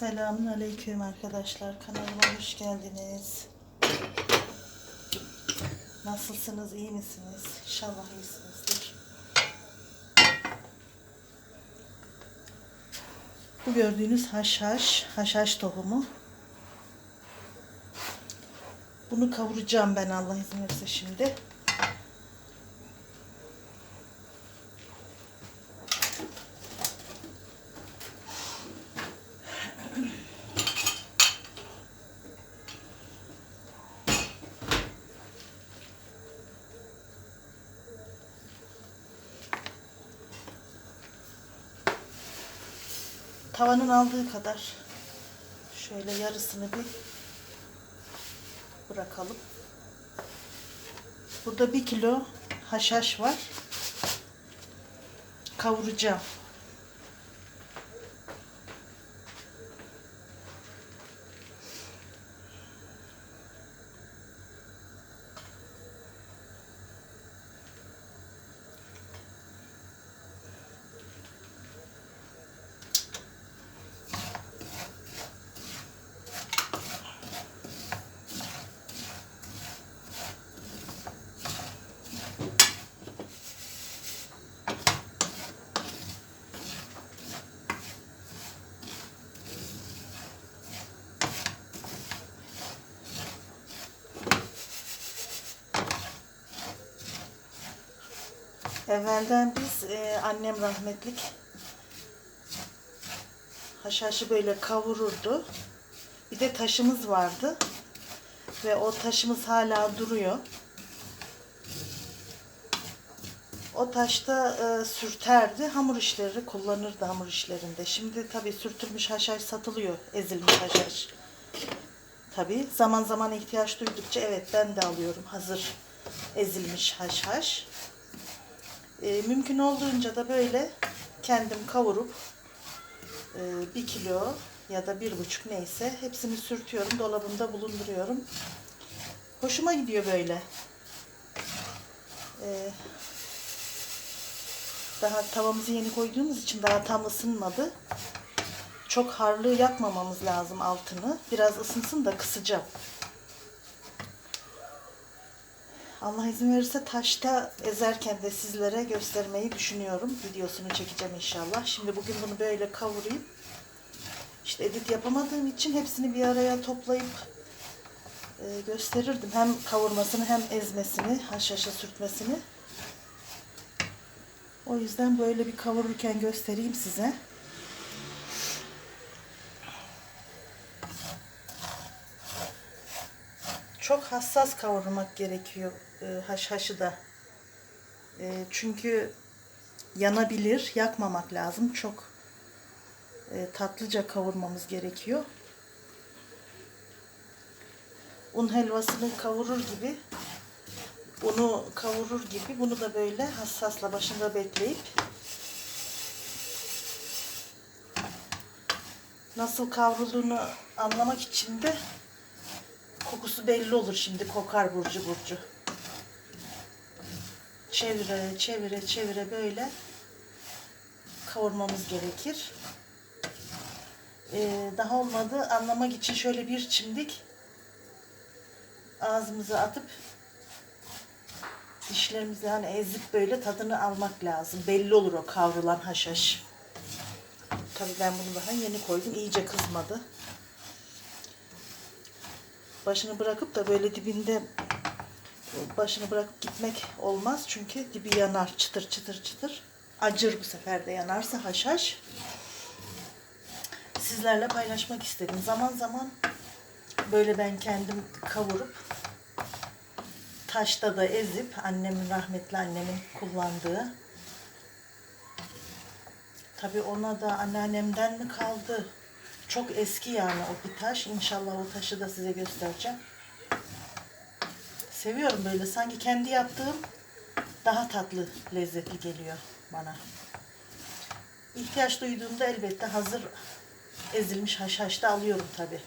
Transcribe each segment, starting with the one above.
Selamun Aleyküm arkadaşlar. Kanalıma hoş geldiniz. Nasılsınız? iyi misiniz? İnşallah iyisinizdir. Bu gördüğünüz haşhaş, haşhaş tohumu. Bunu kavuracağım ben Allah izin verirse şimdi. Aldığı kadar şöyle yarısını bir bırakalım. Burada bir kilo haşhaş var. Kavuracağım. Evvelden biz e, annem rahmetlik haşhaşı böyle kavururdu. Bir de taşımız vardı. Ve o taşımız hala duruyor. O taşta e, sürterdi. Hamur işleri kullanırdı hamur işlerinde. Şimdi tabii sürtülmüş haşhaş satılıyor. Ezilmiş haşhaş. Tabii zaman zaman ihtiyaç duydukça evet ben de alıyorum hazır ezilmiş haşhaş. E, mümkün olduğunca da böyle kendim kavurup e, bir kilo ya da bir buçuk neyse hepsini sürtüyorum dolabımda bulunduruyorum. Hoşuma gidiyor böyle. E, daha tavamızı yeni koyduğumuz için daha tam ısınmadı. Çok harlı yakmamamız lazım altını. Biraz ısınsın da kısacağım. Allah izin verirse taşta ezerken de sizlere göstermeyi düşünüyorum. Videosunu çekeceğim inşallah. Şimdi bugün bunu böyle kavurayım. İşte edit yapamadığım için hepsini bir araya toplayıp e, gösterirdim. Hem kavurmasını hem ezmesini, haşhaşa sürtmesini. O yüzden böyle bir kavururken göstereyim size. Çok hassas kavurmak gerekiyor e, haşhaşı da. E, çünkü yanabilir, yakmamak lazım. Çok e, tatlıca kavurmamız gerekiyor. Un helvasını kavurur gibi, unu kavurur gibi bunu da böyle hassasla başında bekleyip nasıl kavrulduğunu anlamak için de kokusu belli olur şimdi kokar burcu burcu. Çevire çevire çevire böyle kavurmamız gerekir. Ee, daha olmadı anlamak için şöyle bir çimdik ağzımıza atıp dişlerimizi hani ezip böyle tadını almak lazım. Belli olur o kavrulan haşhaş. Tabii ben bunu daha yeni koydum. iyice kızmadı başını bırakıp da böyle dibinde başını bırakıp gitmek olmaz. Çünkü dibi yanar çıtır çıtır çıtır. Acır bu sefer de yanarsa haşhaş. Sizlerle paylaşmak istedim. Zaman zaman böyle ben kendim kavurup taşta da ezip annemin rahmetli annemin kullandığı Tabii ona da anneannemden mi kaldı? Çok eski yani o bir taş. İnşallah o taşı da size göstereceğim. Seviyorum böyle. Sanki kendi yaptığım daha tatlı, lezzetli geliyor bana. İhtiyaç duyduğumda elbette hazır ezilmiş haşhaş da alıyorum tabi.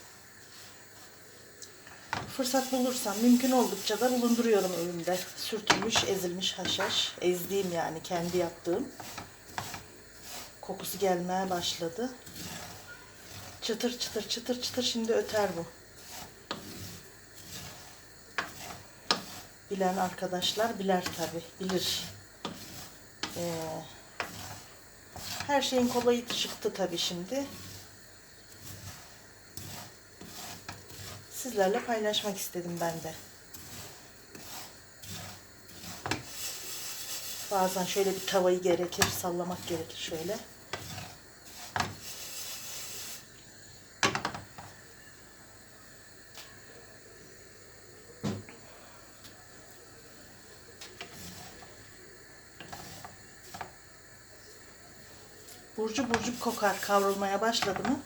Fırsat bulursam mümkün oldukça da bulunduruyorum evimde. Sürtülmüş, ezilmiş haşhaş. Ezdiğim yani kendi yaptığım. Kokusu gelmeye başladı. Çıtır çıtır çıtır çıtır şimdi öter bu. Bilen arkadaşlar biler tabi, bilir. Ee, her şeyin kolayı çıktı tabi şimdi. Sizlerle paylaşmak istedim ben de. Bazen şöyle bir tavayı gerekir, sallamak gerekir şöyle. Burcu burcu kokar kavrulmaya başladı mı?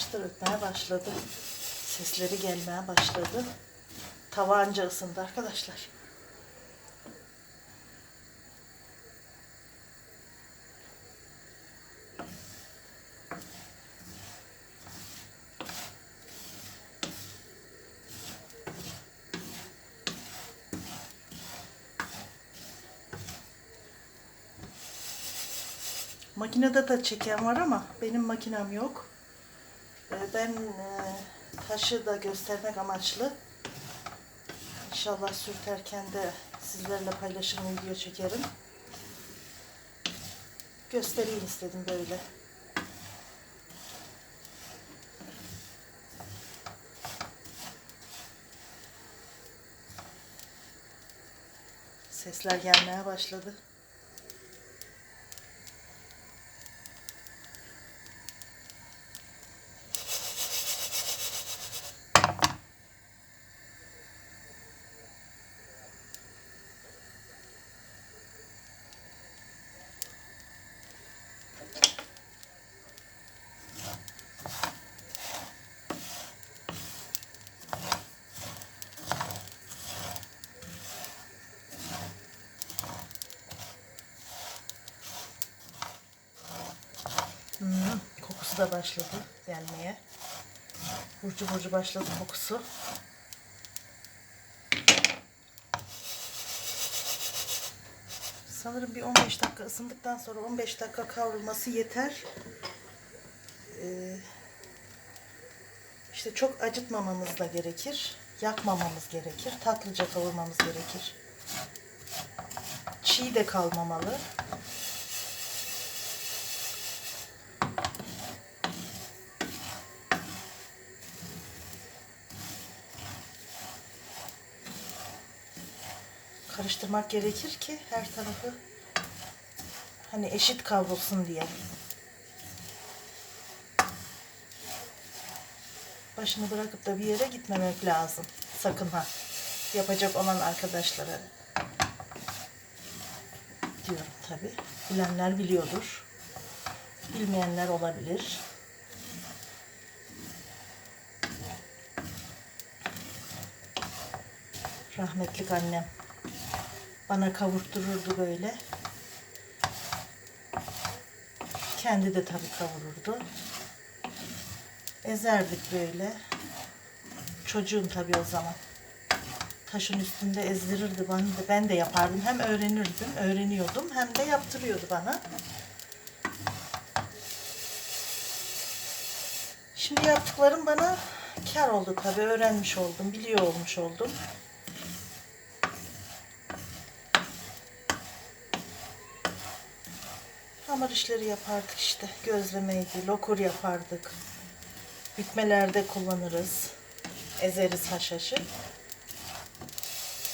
Çıtır ötmeye başladı. Sesleri gelmeye başladı. Tava anca ısındı arkadaşlar. Makinede de çeken var ama benim makinem yok. Ben e, taşı da göstermek amaçlı İnşallah sürterken de sizlerle paylaşırım, video çekerim. Göstereyim istedim böyle. Sesler gelmeye başladı. Hmm, kokusu da başladı gelmeye. Burcu burcu başladı kokusu. Sanırım bir 15 dakika ısındıktan sonra 15 dakika kavrulması yeter. Ee, işte çok acıtmamamız da gerekir. Yakmamamız gerekir. Tatlıca kavurmamız gerekir. Çiğ de kalmamalı. Karıştırmak gerekir ki her tarafı hani eşit kavrulsun diye. Başını bırakıp da bir yere gitmemek lazım. Sakın ha. Yapacak olan arkadaşlara diyorum tabi. Bilenler biliyordur. Bilmeyenler olabilir. Rahmetlik annem bana kavurttururdu böyle. Kendi de tabii kavururdu. Ezerdik böyle. Çocuğum tabii o zaman. Taşın üstünde ezdirirdi bana da ben de yapardım. Hem öğrenirdim, öğreniyordum hem de yaptırıyordu bana. Şimdi yaptıklarım bana kar oldu tabii. Öğrenmiş oldum, biliyor olmuş oldum. Hamur işleri yapardık işte. Gözlemeydi, lokur yapardık. Bitmelerde kullanırız. Ezeriz haşhaşı.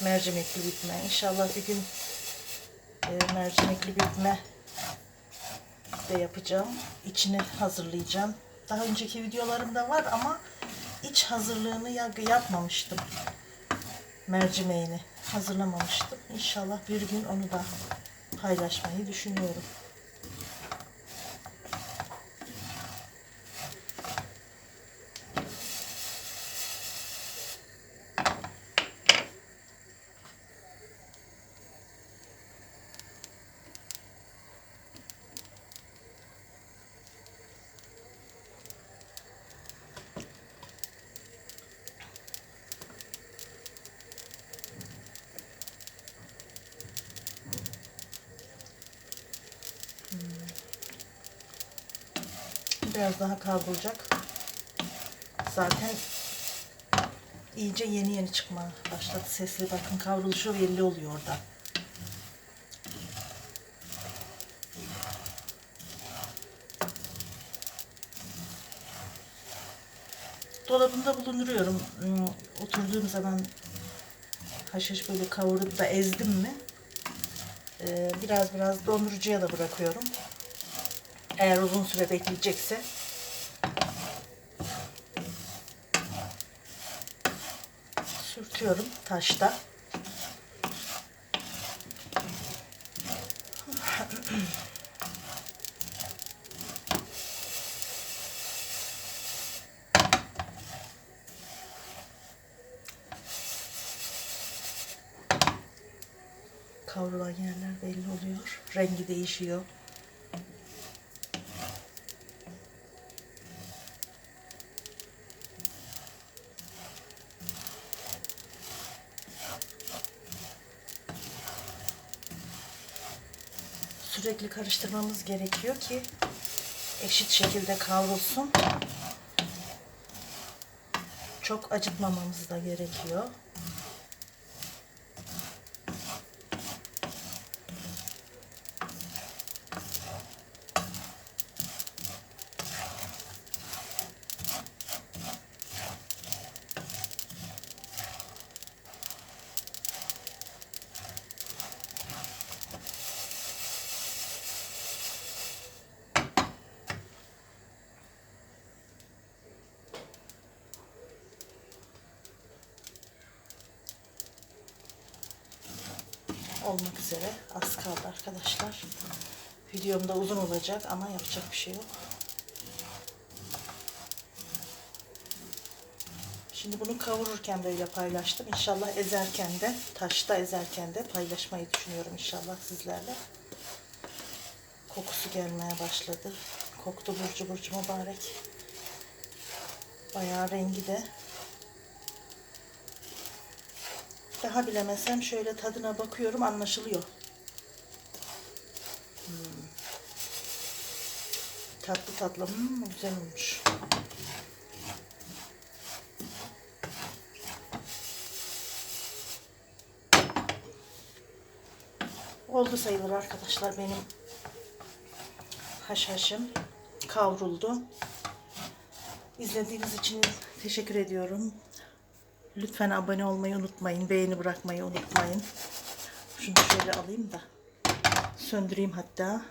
Mercimekli bükme. İnşallah bir gün e, mercimekli bükme de yapacağım. İçini hazırlayacağım. Daha önceki videolarımda var ama iç hazırlığını ya- yapmamıştım. Mercimeğini hazırlamamıştım. İnşallah bir gün onu da paylaşmayı düşünüyorum. Biraz daha kavrulacak. Zaten iyice yeni yeni çıkmaya başladı sesli. Bakın kavruluşu belli oluyor orada. Dolabımda bulunduruyorum. Hmm, Oturduğum zaman haşhaş böyle kavurup da ezdim mi ee, biraz biraz dondurucuya da bırakıyorum. Eğer uzun süre bekleyecekse sürtüyorum taşta. Kavrulan yerler belli oluyor. Rengi değişiyor. Sürekli karıştırmamız gerekiyor ki eşit şekilde kavrulsun. Çok acıtmamamız da gerekiyor. Olmak üzere. Az kaldı arkadaşlar. Videom da uzun olacak ama yapacak bir şey yok. Şimdi bunu kavururken böyle paylaştım. İnşallah ezerken de, taşta ezerken de paylaşmayı düşünüyorum inşallah sizlerle. Kokusu gelmeye başladı. Koktu burcu burcu mübarek. Bayağı rengi de Daha bilemesem şöyle tadına bakıyorum anlaşılıyor. Hmm. Tatlı tatlı hmm, güzel olmuş. Oldu sayılır arkadaşlar benim haşhaşım kavruldu. İzlediğiniz için teşekkür ediyorum. Lütfen abone olmayı unutmayın. Beğeni bırakmayı unutmayın. Şunu şöyle alayım da söndüreyim hatta.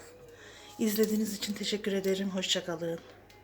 İzlediğiniz için teşekkür ederim. Hoşçakalın.